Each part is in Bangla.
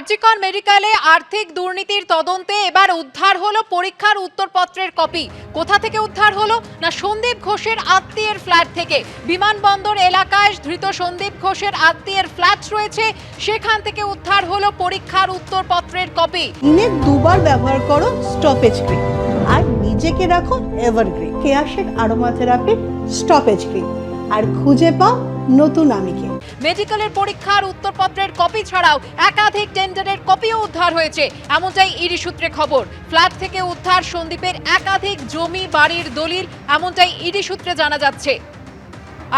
আরজিকর মেডিকেলে আর্থিক দুর্নীতির তদন্তে এবার উদ্ধার হলো পরীক্ষার উত্তরপত্রের কপি। কোথা থেকে উদ্ধার হলো না সন্দীপ ঘোষের আত্মীয়ের ফ্ল্যাট থেকে? বিমানবন্দর এলাকায় ধৃত সন্দীপ ঘোষের আত্মীয়ের ফ্ল্যাট রয়েছে, সেখান থেকে উদ্ধার হলো পরীক্ষার উত্তরপত্রের কপি। দিনে দুবার ব্যবহার করো স্টপেজ ক্রিম আর নিজেকে রাখো এভারগ্রিন কেয়াশেক আরোমা থেরাপি স্টপেজ ক্রিম আর খুঁজে পাও নতুন আমিকে। মেডিকেলের পরীক্ষার উত্তরপত্রের কপি ছাড়াও একাধিক টেন্ডারের কপিও উদ্ধার হয়েছে। এমনটাই ইডি সূত্রে খবর। ফ্ল্যাট থেকে উদ্ধার সন্দীপের একাধিক জমি, বাড়ির দলিল, এমনটাই ইডি সূত্রে জানা যাচ্ছে।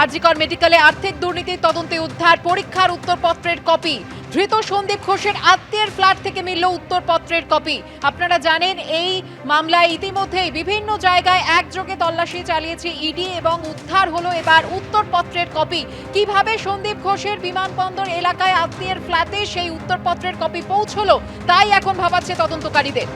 আরজিকর মেডিকেলে আর্থিক দুর্নীতির তদন্তে উদ্ধার, পরীক্ষার উত্তরপত্রের কপি। ধৃত সন্দীপ ঘোষের আত্মীয়ের ফ্ল্যাট থেকে মিলল উত্তরপত্রের কপি। আপনারা জানেন, এই মামলায় ইতিমধ্যেই বিভিন্ন জায়গায় একযোগে তল্লাশি চালিয়েছে ইডি এবং উদ্ধার হলো এবার উত্তরপত্রের কপি। কীভাবে সন্দীপ ঘোষের বিমানবন্দর এলাকায় আত্মীয়ের ফ্ল্যাটে সেই উত্তরপত্রের কপি পৌঁছলো, তাই এখন ভাবাচ্ছে তদন্তকারীদের।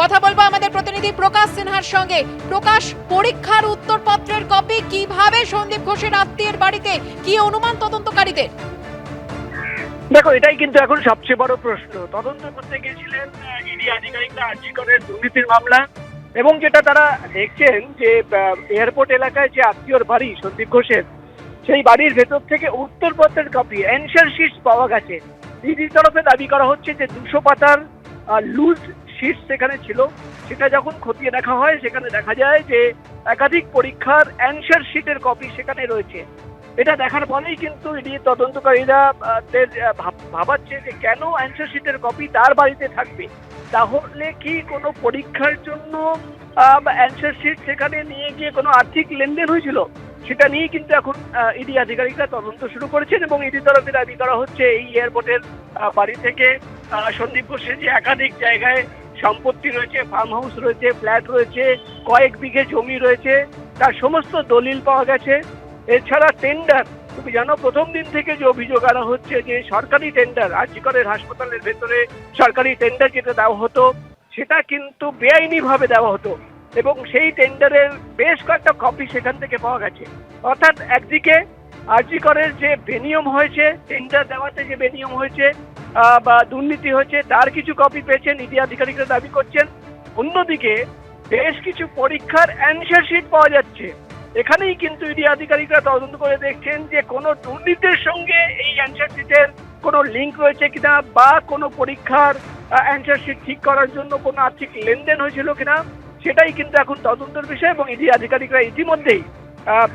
কথা বলব আমাদের প্রতিনিধি প্রকাশ সিনহার সঙ্গে। প্রকাশ, পরীক্ষার উত্তরপত্রের কপি কীভাবে সন্দীপ ঘোষের আত্মীয়ের বাড়িতে, কি অনুমান তদন্তকারীদের? দেখো, এটাই কিন্তু এখন সবচেয়ে বড় প্রশ্ন। তদন্ত করতে গিয়েছিলেন ইডি আধিকারিকরা আর্জিকরের দুর্নীতির মামলা এবং যেটা তারা দেখছেন যে এয়ারপোর্ট এলাকায় যে আত্মীয়র বাড়ি সন্দীপ ঘোষের, সেই বাড়ির ভেতর থেকে উত্তরপত্রের কপি অ্যান্সার শিটস পাওয়া গেছে। ইডির তরফে দাবি করা হচ্ছে যে দুশো পাতার লুজ শিট সেখানে ছিল। সেটা যখন খতিয়ে দেখা হয়, সেখানে দেখা যায় যে একাধিক পরীক্ষার অ্যান্সার শিটের কপি সেখানে রয়েছে। এটা দেখার পরেই কিন্তু ইডি তদন্তকারীরা ভাবাচ্ছে যে কেন অ্যান্সার শিটের কপি তার বাড়িতে থাকবে। তাহলে কি কোনো পরীক্ষার জন্য অ্যান্সার শিট সেখানে নিয়ে গিয়ে কোনো আর্থিক লেনদেন হয়েছিল? সেটা নিয়ে কিন্তু এখন ইডি আধিকারিকরা তদন্ত শুরু করেছেন এবং ইডি তরফে দাবি করা হচ্ছে, এই এয়ারপোর্টের বাড়ি থেকে সন্দীপ ঘোষের যে একাধিক জায়গায় সম্পত্তি রয়েছে ফার্ম হাউস রয়েছে ফ্ল্যাট রয়েছে, কয়েক বিঘে জমি রয়েছে, তার সমস্ত দলিল পাওয়া গেছে। এছাড়া টেন্ডার তুমি জানো প্রথম দিন থেকে যে অভিযোগ আনা হচ্ছে যে সরকারি টেন্ডার আর্জিকরের হাসপাতালের ভেতরে সরকারি টেন্ডার যেটা দেওয়া হতো, সেটা কিন্তু বেআইনি ভাবে দেওয়া হতো এবং সেই টেন্ডারের বেশ কয়েকটা কপি সেখান থেকে পাওয়া গেছে। অর্থাৎ একদিকে আর্জিকরের যে বেনিয়ম হয়েছে টেন্ডার দেওয়াতে যে বেনিয়ম হয়েছে বা দুর্নীতি হয়েছে, তার কিছু কপি পেয়েছেন, ইডি আধিকারিকরা দাবি করছেন। অন্যদিকে বেশ কিছু পরীক্ষার অ্যান্সার শিট পাওয়া যাচ্ছে। এখানেই কিন্তু ইডি আধিকারিকরা তদন্ত করে দেখছেন যে কোনো দুর্নীতির সঙ্গে এই অ্যান্সার শিটের কোনো লিঙ্ক রয়েছে কিনা, বা কোনো পরীক্ষার অ্যান্সার শিট ঠিক করার জন্য কোনো আর্থিক লেনদেন হয়েছিল কিনা, সেটাই কিন্তু এখন তদন্তের বিষয় এবং ইডি আধিকারিকরা ইতিমধ্যেই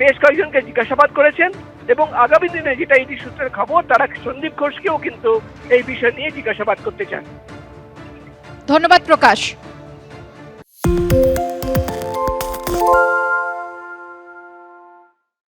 বেশ কয়েকজনকে জিজ্ঞাসাবাদ করেছেন। এবং আগামী দিনে যেটা ইডি সূত্রের খবর, তারা সন্দীপ ঘোষকেও কিন্তু এই বিষয় নিয়ে জিজ্ঞাসাবাদ করতে চান। ধন্যবাদ প্রকাশ।